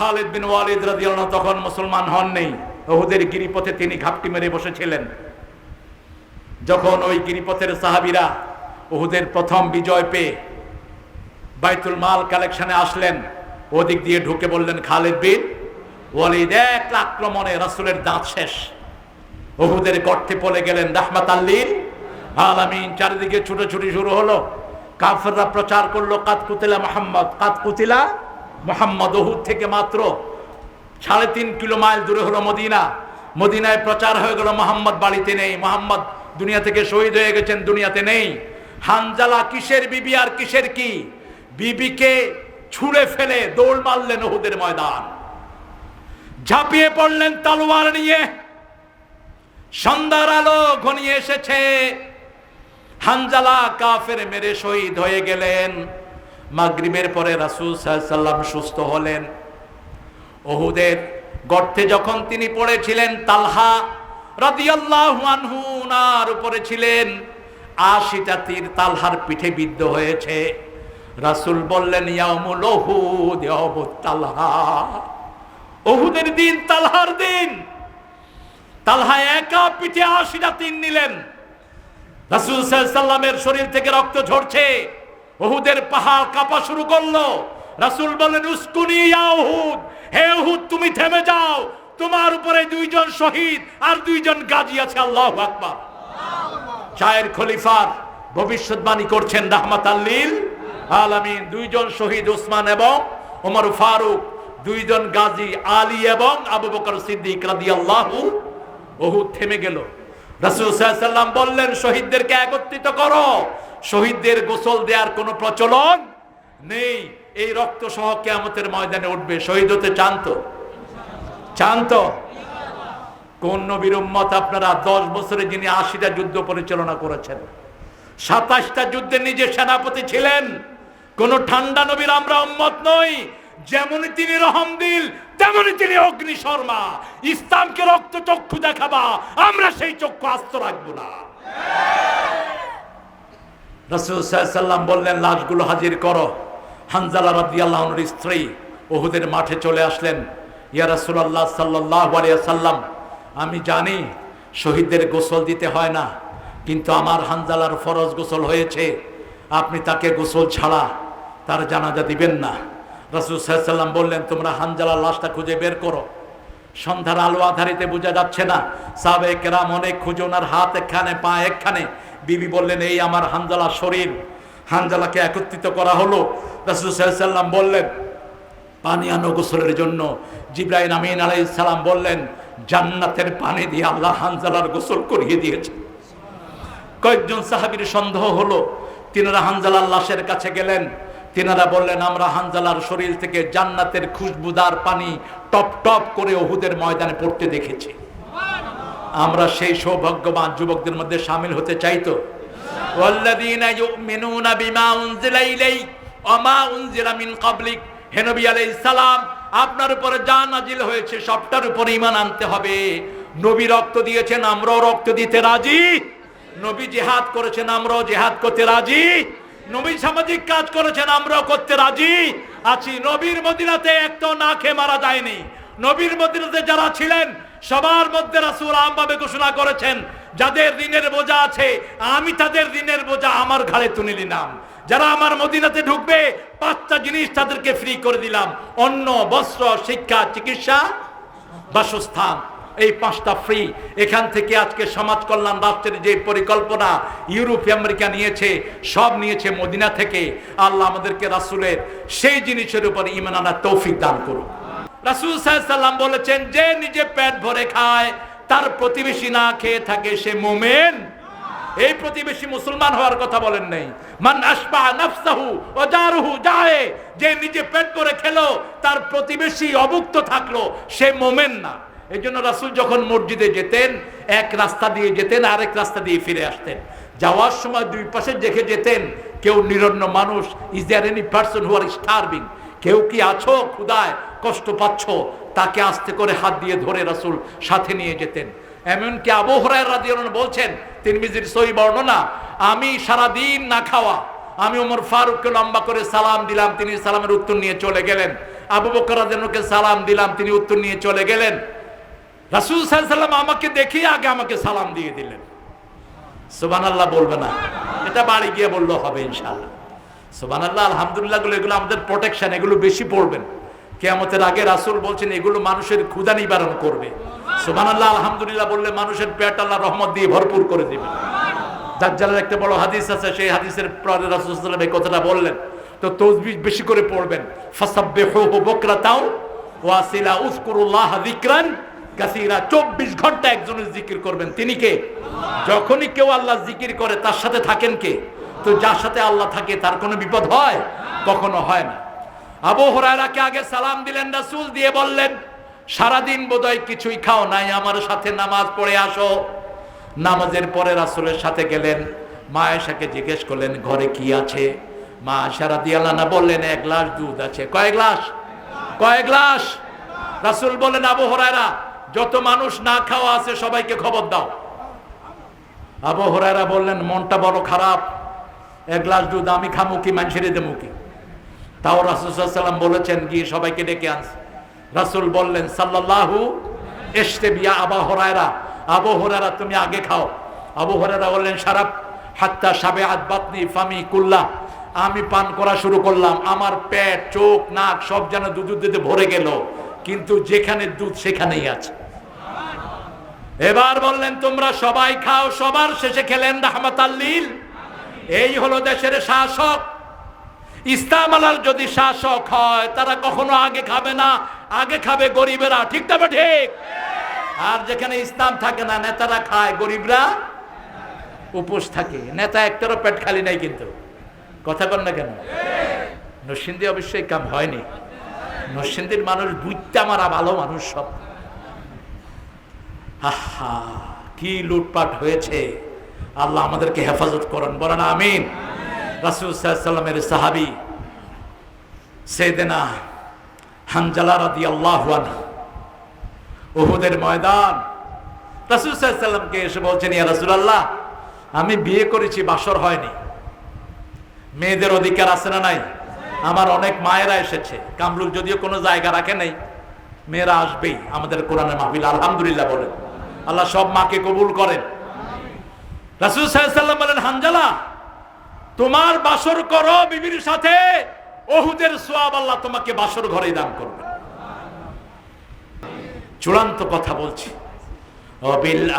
খালিদ বিন ওয়ালিদ রাদিয়াল্লাহু তখন মুসলমান হন নেই ওহুদের গিরিপথে তিনি ঘাপটি মেরে বসেছিলেন। যখন ওই গিরিপথের সাহাবিরা ওহুদের প্রথম বিজয় পেয়ে বাইতুল মাল কালেকশনে আসলেন, ওদিক দিয়ে ঢুকে বললেন, খালিদ বিন ওয়ালিদ, এক আক্রমণে রাসূলের দাঁত শেষ। ওহুদের গর্তে পড়ে গেলেন রাহমাত আল্লিল আলামিন। চারিদিকে ছুটোছুটি শুরু হলো। কাফেররা প্রচার করল, কাত কুতিলা মোহাম্মদ, কাত কুতিলা মোহাম্মদ ওহুদ থেকে মাত্র সাড়ে তিন কিলো মাইল দূরে হলো মদিনা। মদিনায় প্রচার হয়ে গেল, মোহাম্মদ বাড়িতে নেই, মোহাম্মদ দুনিয়া থেকে শহীদ হয়ে গেছেন, দুনিয়াতে নেই। হানজালা কিসের বিবি আর কিসের কি? বিবিকে ছুঁড়ে ফেলে দৌড় মারলেন ওহুদের ময়দান। ঝাঁপিয়ে পড়লেন তলোয়ার নিয়ে। সন্ধ্যার আলো ঘনিয়ে এসেছে। হানজালা কাফের মেরে শহীদ হয়ে গেলেন। মাগরিবের পরে রাসূল সাল্লাম সুস্থ হলেন। ওহুদের গর্তে যখন তিনি পড়েছিলেন, তালহা রাদিয়াল্লাহু নার উপরে ছিলেন, আশিটা তীর তালহার পিঠে বিদ্ধ হয়েছে। রাসূল বললেন, ইয়াউমুল ওহুদ তালহা। ওহুদের দিন, তালহার দিন। তালহা একা পিঠে আশিটা তিন নিলেন। রাসূল সাল্লামের শরীর থেকে রক্ত ঝরছে। ওহুদের পাহাড় কাঁপা শুরু করল। রাসূল বলেন উস্কুনি উহুদ। হে উহুদ, তুমি থেমে যাও। তোমার উপরে দুইজন শহীদ আর দুইজন গাজী আছে। আল্লাহ আকবার। চায়ের খলিফার ভবিষ্যৎবাণী করছেন রাহমাত আল্লিল আলামিন। দুইজন শহীদ ওসমান এবং ওমর ফারুক, দুইজন গাজী আলী এবং আবু বকর সিদ্দিক রাদিয়াল্লাহু ওহুদ থেমে গেল। রাসূল সাল্লাম বললেন, শহীদদেরকে একত্রিত করো। শহীদদের গোসল দেওয়ার কোনো প্রচলন নেই। এই রক্ত সহ কেয়ামতের ময়দানে উঠবে। শহীদ হতে চান তো? চান তো? কোন নবীর আপনারা দশ বছরে যিনি আশিটা যুদ্ধ পরিচালনা করেছেন, সাতাশটা যুদ্ধে নিজে সেনাপতি ছিলেন, কোন ঠান্ডা নবীর আমরা উম্মত নই। যেমনই তিনি রহমদিল তেমনি তিনি অগ্নি শর্মা। ইসলামকে রক্ত চক্ষু দেখাবা, আমরা সেই চক্ষু আস্ত রাখব না। রসুল সাল্লাম বললেন, লাশগুলো হাজির করো। হানজালা রাদিয়াল্লাহর স্ত্রী ওহুদের মাঠে চলে আসলেন। ইয়া রাসূলুল্লাহ সাল্লাল্লাহু আলাইহি সাল্লাম আমি জানি শহীদদের গোসল দিতে হয় না, কিন্তু আমার হানজালার ফরজ গোসল হয়েছে। আপনি তাকে গোসল ছাড়া তার জানাজা দিবেন না। রাসূল সাল্লাম বললেন, তোমরা হানজালার লাশটা খুঁজে বের করো। সন্ধ্যার আলো আধারিতে বোঝা যাচ্ছে না। সাবে কেরাম অনেক খুঁজে ওনার হাত একখানে পা এখানে। বিবি বললেন, এই আমার হানজালা শরীর। হানজালাকে একত্রিত করা হলো। রাসূল সাল্লাম বললেন, পানি আনো গোসলের জন্য। জিব্রাহিম আমিন আলাই সালাম বললেন, জান্নাতের পানি দিয়ে আল্লাহ হানজালার গোসল করিয়ে দিয়েছে। কয়েকজন সাহাবীর সন্দেহ হলো, তিনারা হানজালার লাশের কাছে গেলেন। তিনারা বললেন, আমরা হানজালার শরীর থেকে জান্নাতের খুশবুদার পানি টপ টপ করে ওহুদের ময়দানে পড়তে দেখেছি। আমরা সেই সৌভাগ্যবান যুবকদের মধ্যে সামিল হতে চাইতো والذين يؤمنون بما أنزل إليك وما أنزل من قبلك হে নবী আলাইহিস সালাম আপনার উপরে যা নাজিল হয়েছে সবটার উপরে ঈমান আনতে হবে নবী রক্ত দিয়েছেন আমরাও রক্ত দিতে রাজি নবী জিহাদ করেছেন আমরাও জিহাদ করতে রাজি নবী সামাজিক কাজ করেছেন আমরাও করতে রাজি আছি নবীর মদিনাতে একটা না খেয়ে মারা যায়নি নবীর মদিনাতে যারা ছিলেন সবার মধ্যে রাসূল আমভাবে ঘোষণা করেছেন, যাদের ঋণের বোঝা আছে, আমি তাদের ঋণের বোঝা আমার ঘাড়ে তুলে নিলাম। যারা আমার মদিনাতে ঢুকবে, পাঁচটা জিনিস তাদেরকে ফ্রি করে দিলাম। অন্ন, বস্ত্র, শিক্ষা, চিকিৎসা, বাসস্থান। এই পাঁচটা ফ্রি এখান থেকে আজকে সমাজ কল্যাণ রাষ্ট্রের যে পরিকল্পনা ইউরোপ আমেরিকা নিয়েছে, সব নিয়েছে মদিনা থেকে। আল্লাহ আমাদেরকে রাসূলের সেই জিনিসের উপর ইমান আনার তৌফিক দান করুন রাসূল সাল্লাম বলেছেন, যে নিজে পেট ভরে খায়, তার প্রতিবেশী না খেয়ে থাকে, সে মোমেন। এই প্রতিবেশী মুসলমান হওয়ার কথা বলেন নাই। যে নিজে পেট ভরে খেলো, তার প্রতিবেশী অভুক্ত থাকল, সে মোমেন না। এই জন্য রাসুল যখন মসজিদে যেতেন, এক রাস্তা দিয়ে যেতেন, আরেক রাস্তা দিয়ে ফিরে আসতেন। যাওয়ার সময় দুই পাশে দেখে যেতেন, কেউ নিরন্ন মানুষ is there any person who আর কেউ কি আছো ক্ষুদায় কষ্ট পাচ্ছ, তাকে আস্তে করে হাত দিয়ে ধরে রাসুল সাথে নিয়ে যেতেন। এমনকি আবহরায় রাদিয়ান বলছেন, তিরমিজির সই বর্ণনা, আমি সারাদিন না খাওয়া, আমি ওমর ফারুককে লম্বা করে সালাম দিলাম, তিনি সালামের উত্তর নিয়ে চলে গেলেন। আবু বকরাজনকে সালাম দিলাম, তিনি উত্তর নিয়ে চলে গেলেন। রাসুল সাল্লাম আমাকে দেখিয়ে আগে আমাকে সালাম দিয়ে দিলেন। সুবান আল্লাহ বলবে না, এটা বাড়ি গিয়ে বললেও হবে ইনশাল্লাহ সুবান আল্লাহ আলহামদুলিল্লাহ, এগুলো আমাদের প্রোটেকশন এগুলো বেশি পড়বেন। কেয়ামতের আগে রাসুল বলছেন, এগুলো মানুষের ক্ষুদা নিবারণ করবে। আল্লাহ আলহামদুলিল্লাহ বললে, মানুষের পেট আল্লাহ রহমত দিয়ে ভরপুর করে দেবে। দাজ্জালের একটা বড় হাদিস আছে, সেই হাদিসের পরে রাসুল সাল্লাম এই কথাটা বললেন। তো তসবিহ বেশি করে পড়বেন। ফাসাব্বিহু বুকরাতাও ওয়াসিলা উযকুরুল্লাহ যিকরান কাসীরা। 24 ঘণ্টা একজনের জিকির করবেন। তিনি কে? যখনই কেউ আল্লাহ জিকির করে, তার সাথে থাকেন কে? তো যার সাথে আল্লাহ থাকে, তার কোনো বিপদ হয়? কখনো হয় না। আবু হুরায়রাকে আগে সালাম দিলেন, রাসূল দিয়ে বললেন, সারাদিন বোধহয় কিছুই খাও নাই, আমার সাথে নামাজ পড়ে আসো। নামাজের পরে রাসূলের সাথে গেলেন, মা আয়েশাকে জিজ্ঞেস করলেন, ঘরে কি আছে? মা সারা আনহা বললেন, এক গ্লাস দুধ আছে। কয় গ্লাস? কয় গ্লাস? রাসূল বললেন, আবু হুরায়রা, যত মানুষ না খাওয়া আছে, সবাইকে খবর দাও। আবু হুরায়রা বললেন, মনটা বড় খারাপ। এক গ্লাস দুধ আমি খামু কি মানুষের দেবো কি? তাও রাসুল বলেছেন, গিয়ে সবাইকে ডেকে আনছে রাসুল বললেন, সাল্লাল্লাহু এসতে বিয়া আবা হরায়রা। আবু হরারা তুমি আগে খাও। আবু হরারা বললেন সারাপ হাত্তা সাবে আদবাতনি ফামি কুল্লা আমি পান করা শুরু করলাম। আমার পেট, চোখ, নাক সব যেন দুধ দুধে ভরে গেল। কিন্তু যেখানে দুধ, সেখানেই আছে। এবার বললেন, তোমরা সবাই খাও, সবার শেষে খেলেন রাহমাত এই হলো দেশের শাসক। ইসলাম আলার যদি শাসক হয়, তারা কখনো আগে খাবে না, আগে খাবে গরিবেরা। ঠিক তবে ঠিক আর যেখানে ইসলাম থাকে না, নেতারা খায়, গরিবরা উপোস থাকে। নেতা একটারও পেট খালি নাই কিন্তু। কথা কর না কেন? নরসিংদী অবশ্যই কাম হয়নি। নরসিংদীর মানুষ বুঝতে মারা ভালো মানুষ সব। আহা, কি লুটপাট হয়েছে। আল্লাহ আমাদেরকে হেফাজত করেন, বলেন আমিন। রাসুল সাল্লামের সাহাবি সেদেনা হানজালা রাদি আল্লাহ ওহুদের ময়দান। রাসুল সাল্লামকে এসে বলছেন, ইয়া রাসুল আমি বিয়ে করেছি, বাসর হয়নি। মেয়েদের অধিকার আছে না নাই? আমার অনেক মায়েরা এসেছে। কামরুল যদিও কোনো জায়গা রাখে নাই। মেয়েরা আসবেই, আমাদের কোরআনের মাহফিল। আলহামদুলিল্লাহ বলেন। আল্লাহ সব মাকে কবুল করেন। রাসুল সাল্লাম বলেন, হানজালা তোমার বাসর করো বিবির সাথে। ওহুদের সোয়াব আল্লাহ তোমাকে বাসর ঘরে দান করবে। চূড়ান্ত কথা বলছি। অবিল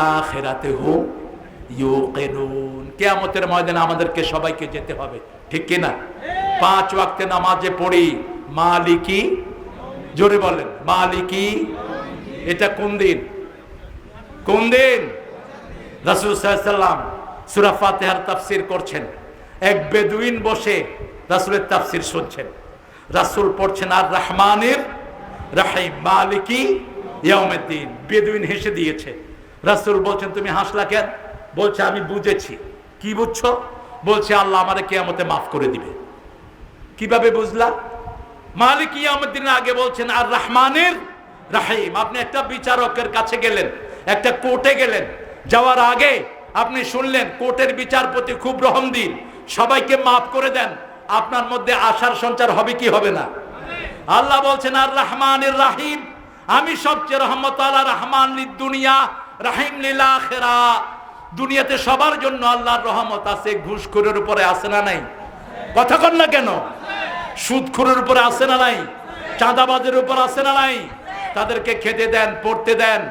ইউকিনুন। ময়দানে আমাদেরকে সবাইকে যেতে হবে। ঠিক কি না পাঁচ ওয়াক্তে নামাজে পড়ি। মালিকি? জোরে বলেন, মালিকি? এটা কোন দিন? কোন দিন? রাসূল সাল্লাম তাফসীর করছেন। এক বেদুইন বসে রাসূলের তাফসীর শুনছেন। রাসূল পড়ছেন আর রহমানের রাহিম মালিকি ইয়াউমিদ্দিন। বেদুইন হেসে দিয়েছে। রাসূল বলছেন, তুমি হাসলা কেন? বলছে, আমি বুঝেছি। কি বুঝছ? বলছে, আল্লাহ আমারে কিয়ামতে মাফ করে দিবে। কীভাবে বুঝলা? মালিক ইয়ামুদ্দিন আগে বলছেন, আর রহমানের রাহিম। আপনি একটা বিচারকের কাছে গেলেন, একটা কোর্টে গেলেন। যাওয়ার আগে আপনি শুনলেন, কোর্টের বিচারপতি খুব রহম দিন সবাইকে মাফ করে দেন, আপনার মধ্যে আশার সঞ্চার হবে কি হবে না। আল্লাহ বলছেন, আর রহমানের রাহিম, আমি সবচেয়ে রহমত আল্লাহ রহমান দুনিয়া, রাহিম লীলা আখেরা। দুনিয়াতে সবার জন্য আল্লাহর রহমত আছে, ঘুষখোরের উপরে আছে না নাই? কথা কন না কেন? সুদখোরের উপরে আছে না নাই? চাঁদাবাজের উপর আছে না নাই? তাদেরকে খেতে দেন, পড়তে দেন।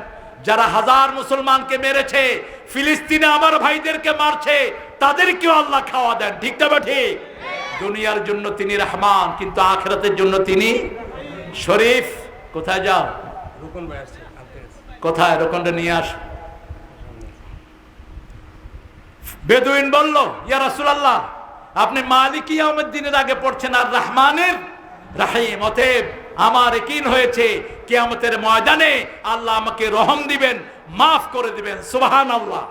যারা হাজার মুসলমানকে মেরেছে, ফিলিস্তিনে আমার ভাইদেরকে মারছে, তাদেরকেও আল্লাহ খাওয়া দেন। ঠিক তবে ঠিক? দুনিয়ার জন্য তিনি রহমান, কিন্তু আখেরাতের জন্য তিনি শরীফ। কোথায় যাও। কোথায়? রকমটা নিয়ে আস। বেদুইন বলল, ইয়া রাসূলুল্লাহ, আপনি মালিক ইয়াউমের দিনের আগে পড়ছেন আর রহমানের রাহিম, অতএব আমার একিন হয়েছে কিয়ামতের ময়দানে আল্লাহ আমাকে রহম দিবেন, মাফ করে দিবেন সুবাহান আল্লাহ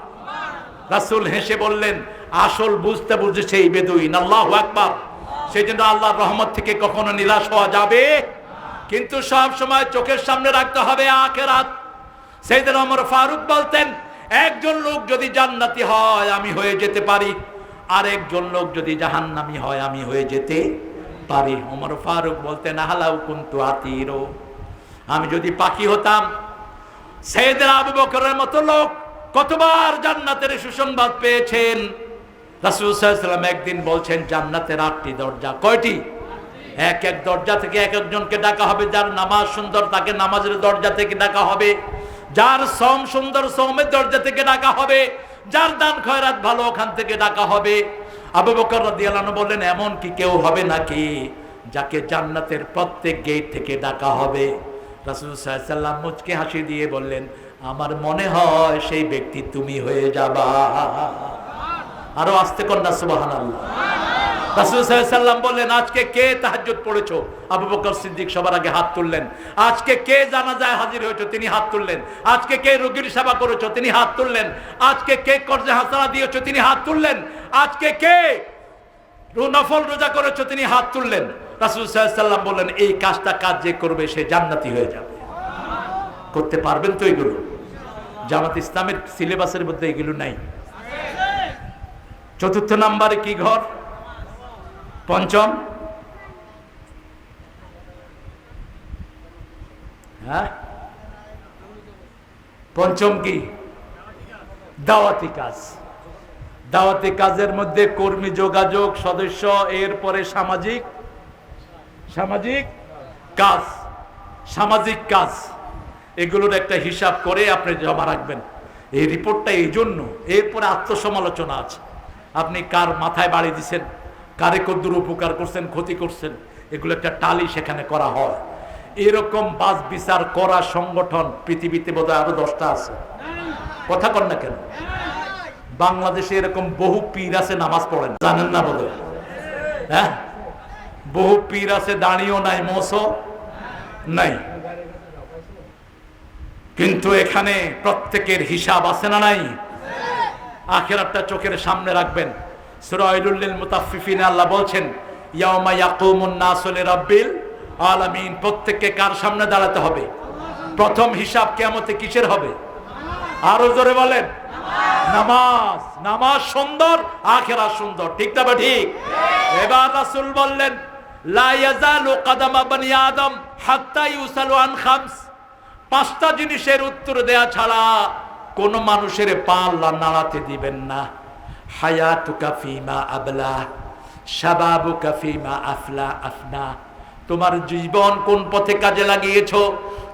রাসূল হেসে বললেন, আসল বুঝতে বুঝেছে এই বেদুইন, আল্লাহু আকবার। সেই জন্য আল্লাহর রহমত থেকে কখনো নিরাশ হওয়া যাবে? কিন্তু সব সময় চোখের সামনে রাখতে হবে আখেরাত। সেইদিন আমার ফারুক বলতেন, একজন লোক যদি জান্নাতি হয়, আমি হয়ে যেতে পারি। আর একজন লোক যদি জাহান্নামি হয়, আমি হয়ে যেতে পারি। ওমর ফারুক বলতেন, আহালাউ কুন্তু আতিরো। আমি যদি পাখি হতাম সৈয়দের আবু বকরের মতো লোক কতবার জান্নাতের সুসংবাদ পেয়েছেন। রাসূল সাল্লাল্লাহু একদিন বলছেন, জান্নাতের আটটি দরজা। কয়টি? এক এক দরজা থেকে এক একজনকে ডাকা হবে, যার নামাজ সুন্দর তাকে নামাজের দরজা থেকে ডাকা হবে, যার সম সুন্দর সমের দরজা থেকে ডাকা হবে, যার দান খয়রাত ভালো ওখান থেকে ডাকা হবে। আবু বকর রাদিয়াল্লাহু বললেন, এমন কি কেউ হবে নাকি যাকে জান্নাতের প্রত্যেক গেট থেকে ডাকা হবে? রাসূল সাল্লাম মুচকে হাসি দিয়ে বললেন, আমার মনে হয় সেই ব্যক্তি তুমি হয়ে যাবা। আরও আসতে কন্যা সুবহানাল্লাহ। রাসূল সাল্লাম বললেন আজকে কে তাহাজ্জুদ পড়েছো? আবু বকর সিদ্দিক সবার আগে হাত তুললেন। আজকে কে জানাজায় হাজির হয়েছো? তিনি হাত তুললেন। আজকে কে রোগীর সেবা করেছ? তিনি হাত তুললেন। আজকে কে কর্জে হাসানা দিয়েছ? তিনি হাত তুললেন। আজকে কে নফল রোজা করেছ? তিনি হাত তুললেন। রাসূল সাল্লাম বললেন এই কাজটা কাজ যে করবে সে জান্নাতি হয়ে যাবে। করতে পারবেন তো এগুলো? জামাত ইসলামের সিলেবাসের মধ্যে এগুলো নাই। চতুর্থ নাম্বারে কি ঘর? পঞ্চম। হ্যাঁ? পঞ্চম কি? দাওয়াতি কাজ। দাওয়াতি কাজের মধ্যে কর্মী যোগাযোগ, সদস্য, এরপরে সামাজিক। সামাজিক? কাজ। সামাজিক কাজ। এগুলোর একটা হিসাব করে আপনি জমা রাখবেন। এই রিপোর্টটা এই জন্য। এরপরে আত্মসমালোচনা আছে। আপনি কার মাথায় বাড়ি দিছেন? কারে কদ্দুর উপকার করছেন, ক্ষতি করছেন, এগুলো একটা টালি সেখানে করা হয়। এরকম বাস বিচার করা সংগঠন পৃথিবীতে বোধহয় আরও দশটা আছে। কথা কর না কেন? বাংলাদেশে এরকম বহু পীর আছে, নামাজ পড়েন জানেন না বোধ হ্যাঁ? বহু পীর আছে, দাঁড়িয়েও নাই মোসো নাই। কিন্তু এখানে প্রত্যেকের হিসাব আছে না নাই? আখেরাতটা চোখের সামনে রাখবেন। মুতাফফিফিন আল্লাহ বলছেন ইয়াকুমুন নাসু লিরাব্বিল আলামিন। প্রত্যেককে কার সামনে দাঁড়াতে হবে? প্রথম হিসাব কিসের হবে? আরও জোরে বলেন। নামাজ। নামাজ সুন্দর আখেরা সুন্দর। ঠিক তবে ঠিক। এবার বললেন, লা ইয়াজালু বানি আদম হাত্তা ইউসালু আন খামস। পাঁচটা জিনিসের উত্তর দেয়া ছাড়া কোন মানুষের পা আল্লাহ নাড়াতে দিবেন না। হায়াতুকা ফিমা আবলা, শাবাবুকা ফিমা আফলা আফনা। তোমার জীবন কোন পথে কাজে লাগিয়েছো?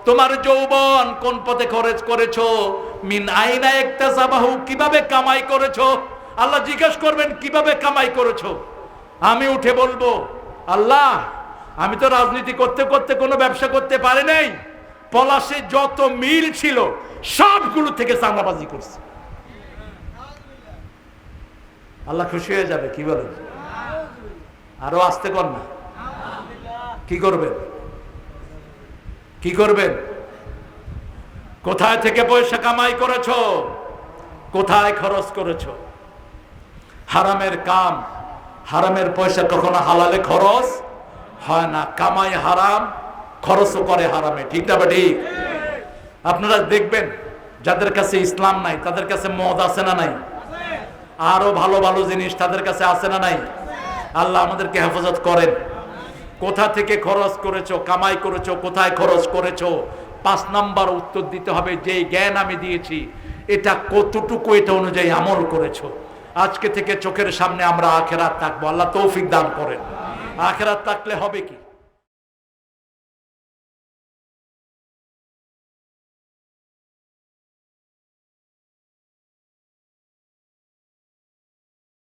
তোমার যৌবন কোন পথে খরচ করেছ? মিন আইনা একটা সাবাহু কীভাবে কামাই করেছ? আল্লাহ জিজ্ঞেস করবেন, কীভাবে কামাই করেছ? আমি উঠে বলব, আল্লাহ, আমি তো রাজনীতি করতে করতে কোনো ব্যবসা করতে পারি নাই। পলাশে যত মিল ছিল, সবগুলো থেকে চাঁদাবাজি করছে। আল্লাহ খুশি হয়ে যাবে, কি বলেন? আরও আসতে কর না। কি করবেন? কি করবেন? কোথায় থেকে পয়সা কামাই করেছ? কোথায় খরচ করেছ? হারামের কাম, হারামের পয়সা কখনো হালালে খরচ হয় না। কামাই হারাম, খরচও করে হারামে। ঠিক না বা ঠিক? আপনারা দেখবেন, যাদের কাছে ইসলাম নাই, তাদের কাছে মদ আছে না নাই? আরও ভালো ভালো জিনিস তাদের কাছে আছে না নাই? আল্লাহ আমাদেরকে হেফাজত করেন। কোথা থেকে খরচ করেছ, কামাই করেছ, কোথায় খরচ করেছ? পাঁচ নাম্বার উত্তর দিতে হবে যে জ্ঞান আমি দিয়েছি, এটা কতটুকু এটা অনুযায়ী আমল করেছ? আজকে থেকে চোখের সামনে আমরা আখেরাত থাকব আল্লাহ তৌফিক দান করেন। আখেরাত থাকলে হবে কি?